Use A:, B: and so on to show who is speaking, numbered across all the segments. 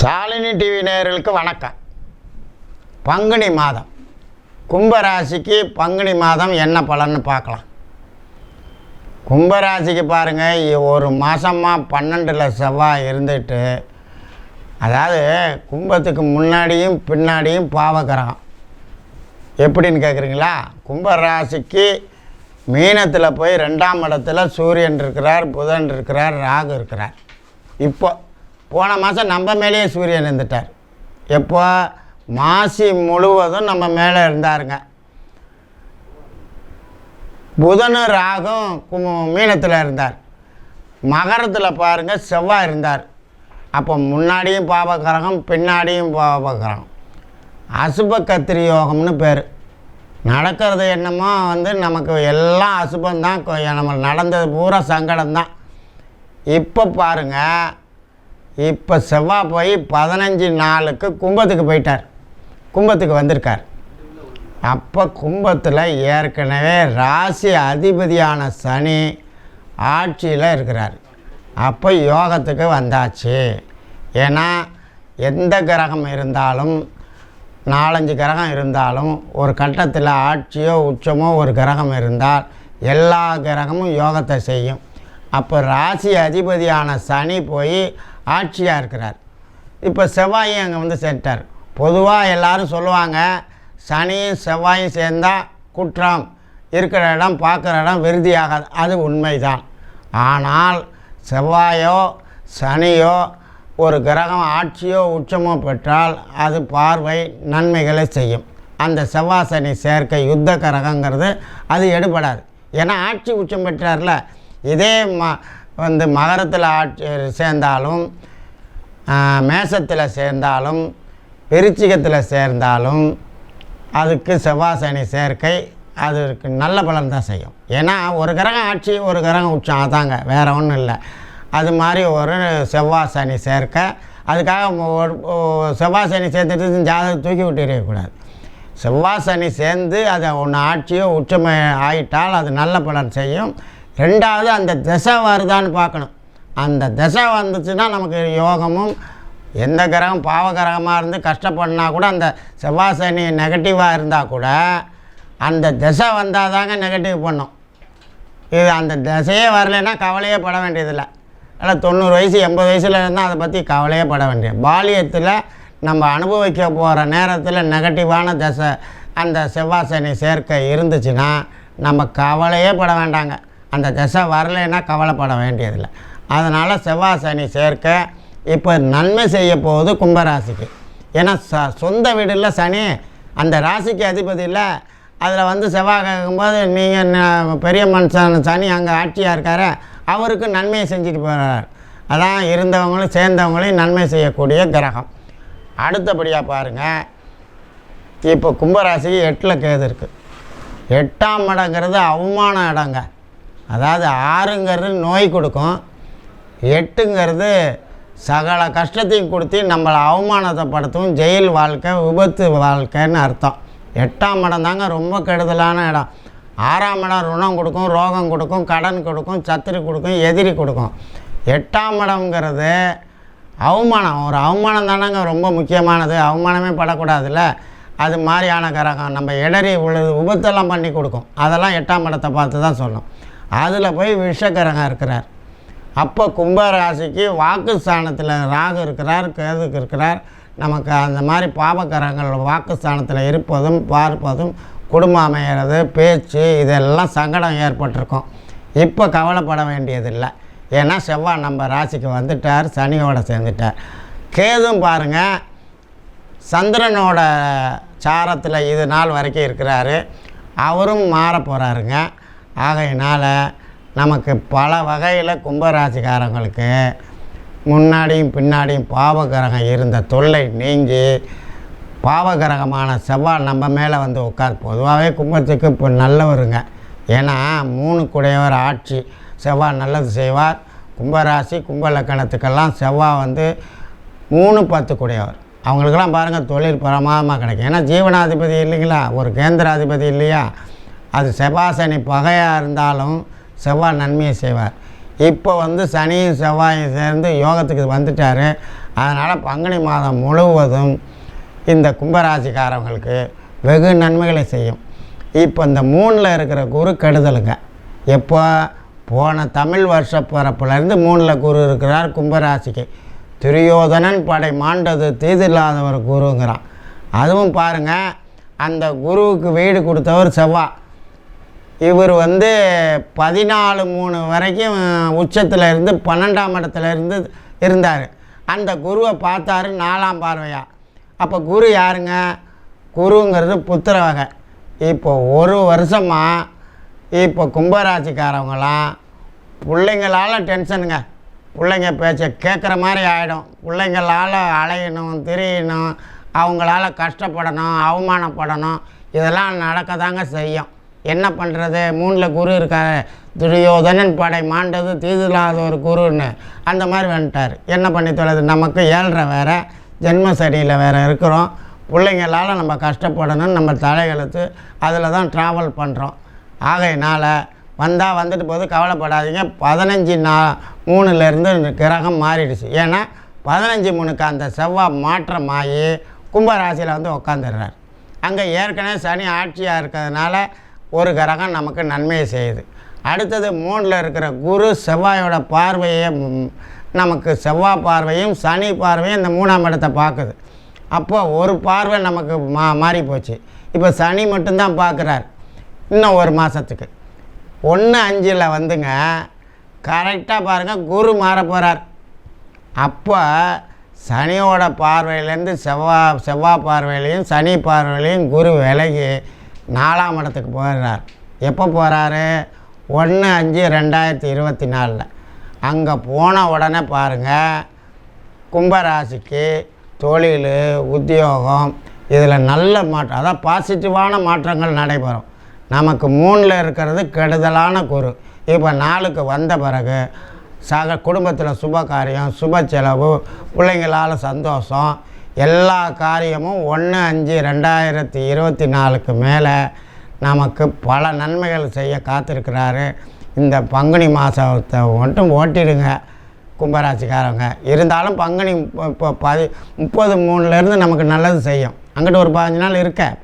A: Shalini TV நேயர்களுக்கு வணக்கம். பங்குனி மாதம். கும்பராசிக்கு பங்குனி மாதம் என்ன பலன்னு பார்க்கலாம். கும்பராசிக்கு பாருங்கள் ஒரு மாதமாக பன்னெண்டில் செவ்வாய் இருந்துட்டு அதாவது கும்பத்துக்கு முன்னாடியும் பின்னாடியும் பாவகிரகம் எப்படின்னு கேட்குறீங்களா கும்பராசிக்கு மீனத்தில் போய் ரெண்டாம் இடத்துல சூரியன் இருக்கிறார் புதன் இருக்கிறார் ராகு இருக்கிறார். இப்போ போன மாதம் நம்ம மேலேயே சூரியன் இருந்துட்டார் எப்போ? மாசி முழுவதும் நம்ம மேலே இருந்தாருங்க. புதனும் ராகும் கும் மீனத்தில் இருந்தார். மகரத்தில் பாருங்கள் செவ்வாய் இருந்தார். அப்போ முன்னாடியும் பாபகிரகம் பின்னாடியும் பாபகிரகம் அசுப கத்திரி யோகம்னு பேர். நடக்கிறது என்னமோ வந்து நமக்கு எல்லாம் அசுபந்தான் கொ- நம்ம நடந்தது பூரா சங்கடம்தான். இப்போ பாருங்கள் இப்போ செவ்வாய் போய் பதினஞ்சு நாளுக்கு கும்பத்துக்கு போயிட்டார். கும்பத்துக்கு வந்திருக்கார். அப்போ கும்பத்தில் ஏற்கனவே ராசி அதிபதியான சனி ஆட்சியில் இருக்கிறார். அப்போ யோகத்துக்கு வந்தாச்சு. ஏன்னா எந்த கிரகம் இருந்தாலும் நாலஞ்சு கிரகம் இருந்தாலும் ஒரு கட்டத்தில் ஆட்சியோ உச்சமோ ஒரு கிரகம் இருந்தால் எல்லா கிரகமும் யோகத்தை செய்யும். அப்போ ராசி அதிபதியான சனி போய் ஆட்சியாக இருக்கிறார். இப்போ செவ்வாயும் அங்கே வந்து சேர்த்தார். பொதுவாக எல்லாரும் சொல்லுவாங்க சனியும் செவ்வாயும் சேர்ந்தால் குற்றம். இருக்கிற இடம் பார்க்குற இடம் விருதியாகாது அது உண்மைதான். ஆனால் செவ்வாயோ சனியோ ஒரு கிரகம் ஆட்சியோ உச்சமோ பெற்றால் அது பார்வை நன்மைகளை செய்யும். அந்த செவ்வாய் சனி சேர்க்கை யுத்த கிரகங்கிறது அது எடுபடாது. ஏன்னா ஆட்சி உச்சம் பெற்றார்ல இதே ம வந்து மகரத்தில் ஆட்சி சேர்ந்தாலும் மேசத்தில் சேர்ந்தாலும் விருச்சிகத்தில் சேர்ந்தாலும் அதுக்கு செவ்வாய் சனி சேர்க்கை அதுக்கு நல்ல பலன் தான் செய்யும். ஏன்னா ஒரு கிரகம் ஆட்சி ஒரு கிரகம் உச்சம் அதாங்க வேறு ஒன்றும் இல்லை. அது மாதிரி ஒரு செவ்வாய் சனி சேர்க்கை அதுக்காக ஒரு- செவ்வாய் சனி சேர்த்துட்டு ஜாதகம் தூக்கி விட்டுறக்கூடாது செவ்வாய் சனி சேர்ந்து அதை ஒன்று ஆட்சியோ உச்சமே ஆயிட்டால் அது நல்ல பலன் செய்யும். ரெண்டாவது அந்த திசை வருதான்னு பார்க்கணும். அந்த திசை வந்துச்சுன்னா நமக்கு யோகமும் எந்த கிரகம் பாவகிரகமாக இருந்து கஷ்டப்படினா கூட அந்த செவ்வாய் சனி நெகட்டிவாக இருந்தால் கூட அந்த திசை வந்தால் தாங்க நெகட்டிவ் பண்ணும். இது அந்த திசையே வரலைன்னா கவலையே பட வேண்டியதில்லை. அதில் தொண்ணூறு வயசு எண்பது வயசில் இருந்தால் அதை பற்றி கவலையே பட வேண்டியது. பாலியத்தில் நம்ம அனுபவிக்க போகிற நேரத்தில் நெகட்டிவான திசை அந்த செவ்வாய் சனி சேர்க்கை இருந்துச்சுன்னா நம்ம கவலையே பட வேண்டாங்க. அந்த திசை வரலைன்னா கவலைப்பட வேண்டியதில்லை. அதனால் செவ்வாய் சனி சேர்க்க இப்போ நன்மை செய்ய போகுது கும்பராசிக்கு. ஏன்னா ச சொந்த வீடில் சனி அந்த ராசிக்கு அதிபதி இல்லை. அதில் வந்து செவ்வாய் கேட்கும்போது நீங்கள் பெரிய மனுஷன் சனி அங்கே ஆட்சியாக இருக்கார் அவருக்கு நன்மையை செஞ்சுட்டு போகிறார் அதான் இருந்தவங்களும் சேர்ந்தவங்களையும் நன்மை செய்யக்கூடிய கிரகம். அடுத்தபடியாக பாருங்கள் இப்போ கும்பராசிக்கு எட்டில் கேது இருக்குது எட்டாம் இடங்கிறது அவமான இடங்க. அதாவது ஆறுங்கிறது நோய் கொடுக்கும் எட்டுங்கிறது சகல கஷ்டத்தையும் கொடுத்து நம்மளை அவமானத்தைப்படுத்தும் ஜெயில் வாழ்க்கை விபத்து வாழ்க்கைன்னு அர்த்தம். எட்டாம் இடம் தாங்க ரொம்ப கெடுதலான இடம். ஆறாம் இடம் ருணம் கொடுக்கும் ரோகம் கொடுக்கும் கடன் கொடுக்கும் சத்துரு கொடுக்கும் எதிரி கொடுக்கும். எட்டாம் இடம்ங்கிறது அவமானம். ஒரு அவமானம் தானங்க ரொம்ப முக்கியமானது. அவமானமே படக்கூடாதுல்ல. அது மாதிரியான கிரகம். நம்ம இடறி உழுது விபத்தெல்லாம் பண்ணி கொடுக்கும். அதெல்லாம் எட்டாம் இடத்தை பார்த்து தான் சொல்லணும். அதில் போய் விஷக்கிரகம் இருக்கிறார். அப்போ கும்பராசிக்கு வாக்குஸ்தானத்தில் ராகு இருக்கிறார் கேதுக்கு இருக்கிறார். நமக்கு அந்த மாதிரி பாபகரங்கள் வாக்குஸ்தானத்தில் இருப்பதும் பார்ப்பதும் குடும்பம் அமைகிறது பேச்சு இதெல்லாம் சங்கடம் ஏற்பட்டிருக்கும். இப்போ கவலைப்பட வேண்டியதில்லை. ஏன்னா செவ்வாய் நம்ம ராசிக்கு வந்துட்டார் சனியோட சேர்ந்துட்டார். கேதும் பாருங்கள் சந்திரனோட சாரத்தில் இது நாள் வரைக்கும் இருக்கிறாரு. அவரும் மாற போகிறாருங்க ஆகையினால் நமக்கு பல வகையில் கும்பராசிக்காரங்களுக்கு முன்னாடியும் பின்னாடியும் பாவகிரகம் இருந்த தொல்லை நீங்கி பாவகிரகமான செவ்வாய் நம்ம மேலே வந்து உட்கார். பொதுவாகவே கும்பத்துக்கு இப்போ நல்லவருங்க. ஏன்னா மூணு குடையவர் ஆட்சி. செவ்வாய் நல்லது செய்வார். கும்பராசி கும்பலக்கணத்துக்கெல்லாம் செவ்வாய் வந்து மூணு பத்து குடையவர். அவங்களுக்கெல்லாம் பாருங்கள் தொழில் பிரமாதமாக கிடைக்கும் ஏன்னா ஜீவனாதிபதி இல்லைங்களா? ஒரு கேந்திராதிபதி இல்லையா? அது செவ்வாய் சனி பகையாக இருந்தாலும் செவ்வாய் நன்மையை செய்வார். இப்போ வந்து சனியும் செவ்வாயும் சேர்ந்து யோகத்துக்கு வந்துட்டார். அதனால் பங்குனி மாதம் முழுவதும் இந்த கும்பராசிக்காரவங்களுக்கு வெகு நன்மைகளை செய்யும். இப்போ இந்த மூணில் இருக்கிற குரு கெடுதலுங்க. எப்போ? போன தமிழ் வருஷ பிறப்புலேருந்து மூணில் குரு இருக்கிறார் கும்பராசிக்கு. துரியோதனன் படை மாண்டது தீதில்லாதவர் குருங்கிறான். அதுவும் பாருங்கள் அந்த குருவுக்கு வீடு கொடுத்தவர் செவ்வா. இவர் வந்து பதினாலு மூணு வரைக்கும் உச்சத்தில் இருந்து பன்னெண்டாம் இடத்துல இருந்து இருந்தார். அந்த குருவை பார்த்தாரு நாலாம் பார்வையாக அப்போ குரு யாருங்க? குருங்கிறது புத்திர வகை. இப்போ ஒரு வருஷமாக இப்போ கும்பராசிக்காரவங்களாம் பிள்ளைங்களால் டென்ஷனுங்க. பிள்ளைங்க பேச்சை கேட்குற மாதிரி ஆகிடும் பிள்ளைங்களால் அலையணும் திரியணும் அவங்களால கஷ்டப்படணும் அவமானப்படணும். இதெல்லாம் நடக்க தாங்க செய்யும். என்ன பண்ணுறது மூணில் குரு இருக்காரு. துரியோதனன் படை மாண்டது தீதுலாத ஒரு குருன்னு. அந்த மாதிரி வந்துட்டார். என்ன பண்ணி தொலைது? நமக்கு ஏழ்ரை வேறு ஜென்ம சடியில் வேறு இருக்கிறோம். பிள்ளைங்களால் நம்ம கஷ்டப்படணும் நம்ம தலையெழுத்து அதில் தான் ட்ராவல் பண்ணுறோம் ஆகையினால் வந்தால் வந்துட்டு போது கவலைப்படாதீங்க. பதினஞ்சு நா மூணுலேருந்து இந்த கிரகம் மாறிடுச்சு. ஏன்னா பதினஞ்சு மூணுக்கு அந்த செவ்வாய் மாற்றமாகி கும்பராசியில் வந்து உக்காந்துடுறார். அங்கே ஏற்கனவே சனி ஆட்சியாக இருக்கிறதுனால ஒரு கிரகம் நமக்கு நன்மையை செய்யுது. அடுத்தது மூணில் இருக்கிற குரு செவ்வாயோட பார்வையை நமக்கு செவ்வாய் பார்வையும் சனி பார்வையும் இந்த மூணாம் இடத்தை பார்க்குது. அப்போ ஒரு பார்வை நமக்கு மா மாறி போச்சு. இப்போ சனி மட்டும்தான் பார்க்குறார். இன்னும் ஒரு மாதத்துக்கு ஒன்று அஞ்சில் வந்துங்க கரெக்டாக பாருங்கள் குரு மாற போகிறார் அப்போ சனியோட பார்வையிலேருந்து செவ்வா செவ்வாய் பார்வையிலையும் சனி பார்வையிலையும் குரு விலகி நாலாம் இடத்துக்கு போகிறார் எப்போ போகிறாரு ஒன்று அஞ்சு ரெண்டாயிரத்தி இருபத்தி நாலில். அங்கே போன உடனே பாருங்கள் கும்பராசிக்கு தொழில் உத்தியோகம் இதில் நல்ல மாற்றம் அதான் பாசிட்டிவான மாற்றங்கள் நடைபெறும். நமக்கு மூணில் இருக்கிறது கெடுதலான குரு. இப்போ நாளுக்கு வந்த பிறகு சக குடும்பத்தில் சுப காரியம் சுப செலவு பிள்ளைங்களால் சந்தோஷம் எல்லா காரியமும் ஒன்று அஞ்சு ரெண்டாயிரத்தி இருபத்தி நாலுக்கு மேலே நமக்கு பல நன்மைகள் செய்ய காத்திருக்கிறாரு. இந்த பங்குனி மாதத்தை மட்டும் ஓட்டிடுங்க கும்பராசிக்காரங்க இருந்தாலும் பங்குனி இப்போ- பதி முப்பது மூணுலேருந்து நமக்கு நல்லது செய்யும். அங்கிட்டு ஒரு பதினஞ்சு நாள் இருக்க.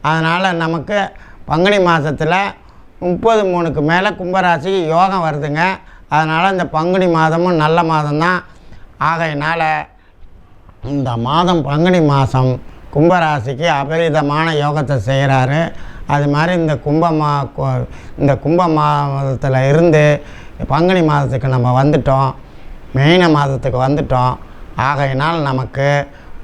A: அதனால் நமக்கு பங்குனி மாதத்தில் முப்பது மூணுக்கு மேலே கும்பராசிக்கு யோகம் வருதுங்க. அதனால் இந்த பங்குனி மாதமும் நல்ல மாதம்தான். ஆகையினால் இந்த மாதம் பங்குனி மாதம் கும்பராசிக்கு அபரிதமான யோகத்தை செய்கிறாரு. அது மாதிரி இந்த கும்ப மா இந்த கும்ப மாதத்தில் இருந்து பங்குனி மாதத்துக்கு நம்ம வந்துட்டோம். மெயின மாதத்துக்கு வந்துட்டோம். ஆகையினால் நமக்கு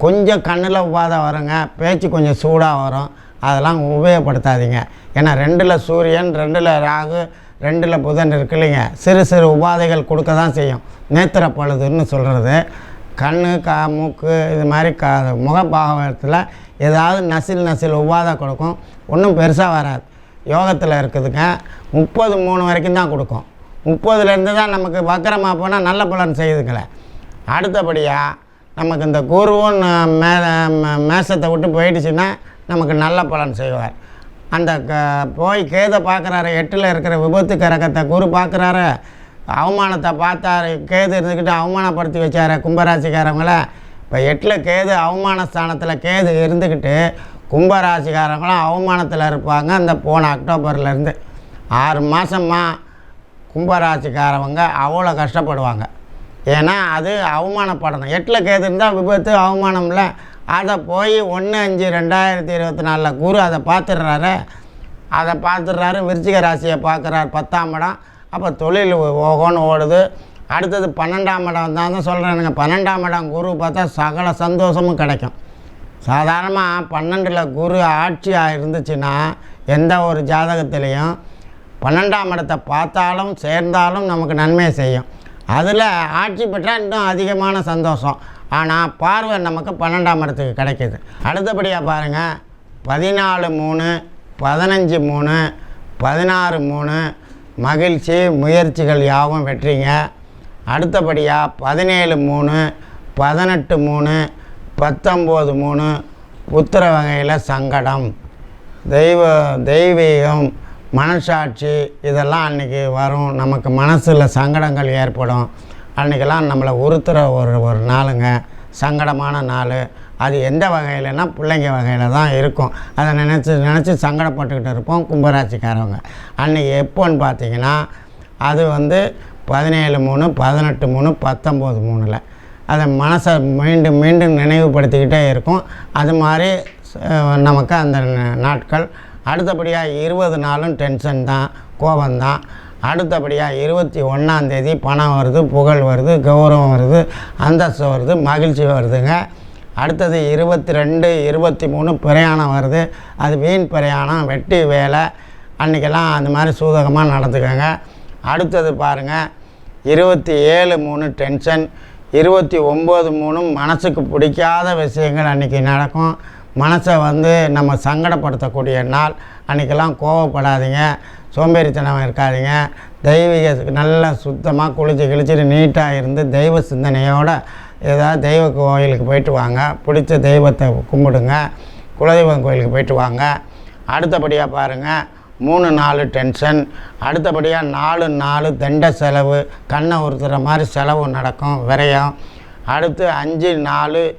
A: கொஞ்சம் கண்ணில் உபாதை வருங்க. பேச்சு கொஞ்சம் சூடாக வரும். அதெல்லாம் உபயோகப்படுத்தாதீங்க. ஏன்னா ரெண்டில் சூரியன் ரெண்டில் ராகு ரெண்டில் புதன் இருக்கு இல்லைங்க. சிறு சிறு உபாதைகள் கொடுக்க தான் செய்யும். நேத்திர பழுதுன்னு சொல்கிறது கண் கா மூக்கு இது மாதிரி க முகபாகத்தில் ஏதாவது நசில் நசில் உபாதை கொடுக்கும். ஒன்றும் பெருசாக வராது. யோகத்தில் இருக்குதுங்க. முப்பது மூணு வரைக்கும் தான் கொடுக்கும். முப்பதுலேருந்து தான் நமக்கு வக்கரமாக போனால் நல்ல பலன் செய்யுதுங்களே. அடுத்தபடியாக நமக்கு இந்த குருவும் மே மே- மேசத்தை விட்டு போயிடுச்சுன்னா நமக்கு நல்ல பலன் செய்வார். அந்த க போய் கேதை பார்க்குறாரு எட்டில் இருக்கிற விபத்து கரகத்தை குரு பார்க்குறாரு. அவமானத்தை பார்த்தாரு கேது இருந்துக்கிட்டு அவமானப்படுத்தி வச்சார் கும்பராசிக்காரங்களை இப்போ எட்டில் கேது அவமான ஸ்தானத்தில் கேது இருந்துக்கிட்டு கும்பராசிக்காரங்களும் அவமானத்தில் இருப்பாங்க அந்த போன அக்டோபர்லேருந்து ஆறு மாதமா கும்பராசிக்காரவங்க அவ்வளோ கஷ்டப்படுவாங்க. ஏன்னா அது அவமானப்படணும். எட்டில் கேது இருந்தால் விபத்து அவமானம்ல அதை போய் ஒன்று அஞ்சு ரெண்டாயிரத்தி இருபத்தி நாலில் குரு அதை பார்த்துடுறாரு அதை பார்த்துடுறாரு விருச்சிக ராசியை பார்க்குறாரு பத்தாம் இடம். அப்போ தொழில் ஓகோன்னு ஓடுது. அடுத்தது பன்னெண்டாம் இடம் தான் தான் சொல்கிறேனுங்க பன்னெண்டாம் இடம் குரு பார்த்தா சகல சந்தோஷமும் கிடைக்கும். சாதாரணமாக பன்னெண்டில் குரு ஆட்சியாக இருந்துச்சுன்னா எந்த ஒரு ஜாதகத்திலையும் பன்னெண்டாம் இடத்தை பார்த்தாலும் சேர்ந்தாலும் நமக்கு நன்மை செய்யும். அதில் ஆட்சி பெற்றால் இன்னும் அதிகமான சந்தோஷம். ஆனால் பார்வை நமக்கு பன்னெண்டாம் இடத்துக்கு கிடைக்கிது. அடுத்தபடியாக பாருங்கள் பதினாலு மூணு பதினஞ்சு மூணு பதினாறு மூணு மகிழ்ச்சி முயற்சிகள் யாவும் வெற்றிங்க. அடுத்தபடியாக பதினேழு மூணு பதினெட்டு மூணு பத்தொம்போது மூணு புத்திர வகையில் சங்கடம். தெய்வ தெய்வீகம் மனசாட்சி இதெல்லாம் அன்றைக்கி வரும். நமக்கு மனசில் சங்கடங்கள் ஏற்படும். அன்றைக்கெல்லாம் நம்மளை உறுத்துகிற ஒரு ஒரு நாளுங்க. சங்கடமான நாள். அது எந்த வகையிலனா பிள்ளைங்க வகையில் தான் இருக்கும். அதை நினச்சி நினச்சி சங்கடப்பட்டுக்கிட்டு இருப்போம் கும்பராசிக்காரவங்க. அன்றைக்கி எப்போன்னு பார்த்தீங்கன்னா அது வந்து பதினேழு மூணு பதினெட்டு மூணு பத்தொம்போது மூணில். அதை மனசை மீண்டும் மீண்டும் நினைவுபடுத்திக்கிட்டே இருக்கும். அது மாதிரி நமக்கு அந்த ந- நாட்கள். அடுத்தபடியாக இருபது நாளும் டென்ஷன் தான் கோபந்தான் அடுத்தபடியாக இருபத்தி ஒன்றாந்தேதி பணம் வருது புகழ் வருது கௌரவம் வருது அந்தஸ்து வருது மகிழ்ச்சி வருதுங்க. அடுத்தது இருபத்தி ரெண்டு இருபத்தி மூணு பிரயாணம் வருது. அது வீண் பிரயாணம் வெட்டி வேலை அன்றைக்கெல்லாம் அந்த மாதிரி சூதகமாக நடந்துக்கோங்க. அடுத்தது பாருங்கள் இருபத்தி ஏழு மூணு டென்ஷன் இருபத்தி ஒம்பது மூணும் மனசுக்கு பிடிக்காத விஷயங்கள் அன்றைக்கி நடக்கும். மனசை வந்து நம்ம சங்கடப்படுத்தக்கூடிய நாள். அன்றைக்கெல்லாம் கோவப்படாதீங்க சோம்பேறித்தனம் இருக்காதீங்க. தெய்வீக நல்லா சுத்தமாக குளிச்சு கிழிச்சிட்டு நீட்டாக இருந்து தெய்வ சிந்தனையோட ஏதாவது தெய்வ கோயிலுக்கு போயிட்டு வாங்க. பிடிச்ச தெய்வத்தை கும்பிடுங்க. குலதெய்வம் கோயிலுக்கு போயிட்டு வாங்க. அடுத்தபடியாக பாருங்கள் மூணு நாலு டென்ஷன். அடுத்தபடியாக நாலு நாலு தண்ட செலவு. கண்ணை உறுத்துற மாதிரி செலவு நடக்கும் விரயம். அடுத்து அஞ்சு நாலு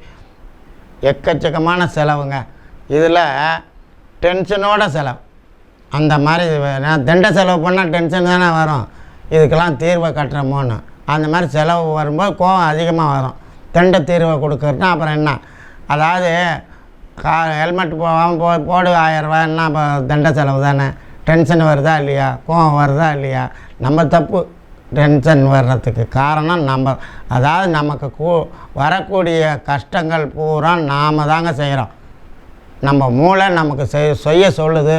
A: எக்கச்சக்கமான செலவுங்க. இதில் டென்ஷனோட செலவு. அந்த மாதிரி நான் தண்ட செலவு பண்ணால் டென்ஷன் தானே வரும். இதுக்கெல்லாம் தீர்வை கட்டுறமோன்னு. அந்த மாதிரி செலவு வரும்போது கோவம் அதிகமாக வரும். தண்டை தீர்வை கொடுக்கறதுனா அப்புறம் என்ன? அதாவது கா ஹெல்மெட் போகாமல் போ போடு ஆயிரரூவா என்ன அப்போ தண்டை செலவு தானே? டென்ஷன் வருதா இல்லையா? கோவம் வருதா இல்லையா? நம்ம தப்பு. டென்ஷன் வர்றதுக்கு காரணம் நம்ம அதாவது நமக்கு கூ வரக்கூடிய கஷ்டங்கள் பூரா நாம் தாங்க செய்கிறோம் நம்ம மூளை நமக்கு செய் செய்ய சொல்லுது.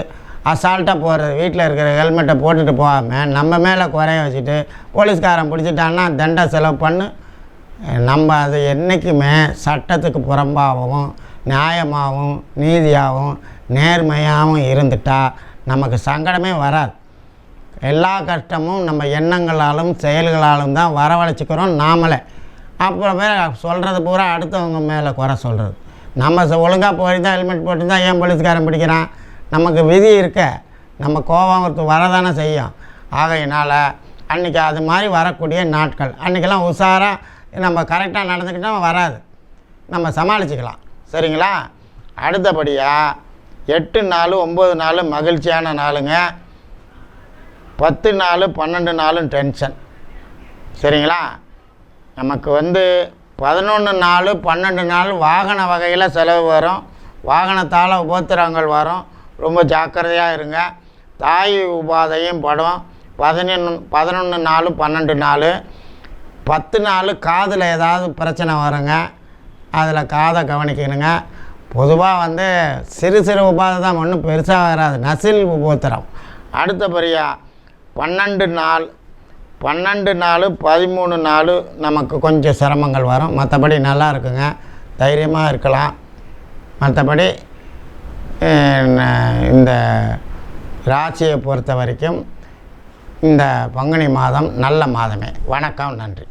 A: அசால்ட்டாக போகிறது வீட்டில் இருக்கிற ஹெல்மெட்டை போட்டுட்டு போகாமல் நம்ம மேலே குறைய வச்சுட்டு போலீஸ்காரன் பிடிச்சிட்டான்னா தண்டை செலவு பண்ணு. நம்ம அது என்றைக்குமே சட்டத்துக்கு புறம்பாகவும் நியாயமாகவும் நீதியாகவும் நேர்மையாகவும் இருந்துட்டா நமக்கு சங்கடமே வராது. எல்லா கஷ்டமும் நம்ம எண்ணங்களாலும் செயல்களாலும் தான் வரவழைச்சிக்கிறோம் நாமளே. அப்புறமே சொல்கிறது பூரா அடுத்தவங்க மேலே குறை சொல்கிறது நம்ம ஒழுங்காக போயிருந்தால் ஹெல்மெட் போட்டுருந்தா ஏன் போலீஸ்காரன் பிடிக்கிறான்? நமக்கு விதி இருக்க. நம்ம கோபம் ஒருத்தர் வரதானே செய்யும். ஆகையினால் அன்றைக்கி அது மாதிரி வரக்கூடிய நாட்கள். அன்றைக்கெல்லாம் உஷாராக நம்ம கரெக்டாக நடந்துக்கிட்டால் வராது. நம்ம சமாளிச்சுக்கலாம். சரிங்களா? அடுத்தபடியாக எட்டு நாள் ஒம்பது நாள் மகிழ்ச்சியான நாளுங்க. பத்து நாள் பன்னெண்டு நாளும் டென்ஷன் சரிங்களா? நமக்கு வந்து பதினொன்று நாள் பன்னெண்டு நாள் வாகன வகையில் செலவு வரும். வாகனத்தால் உபத்திரங்கள் வரும். ரொம்ப ஜாக்கிரதையாக இருங்க. தாய் உபாதையும் படும். பதினொன்று பதினொன்று நாள் பன்னெண்டு நாள் பத்து நாள் காதில் ஏதாவது பிரச்சனை வருங்க அதில் காதை கவனிக்கணுங்க. பொதுவாக வந்து சிறு சிறு உபாதை தான் ஒன்றும் பெருசாக வராது. நசில் உபோத்திரம். அடுத்தபடியாக பன்னெண்டு நாள் பன்னெண்டு நாள் பதிமூணு நாள் நமக்கு கொஞ்சம் சிரமங்கள் வரும். மற்றபடி நல்லா இருக்குங்க. தைரியமாக இருக்கலாம். மற்றபடி இந்த ராசியை பொறுத்த வரைக்கும் இந்த பங்குனி மாதம் நல்ல மாதமே. வணக்கம் நன்றி.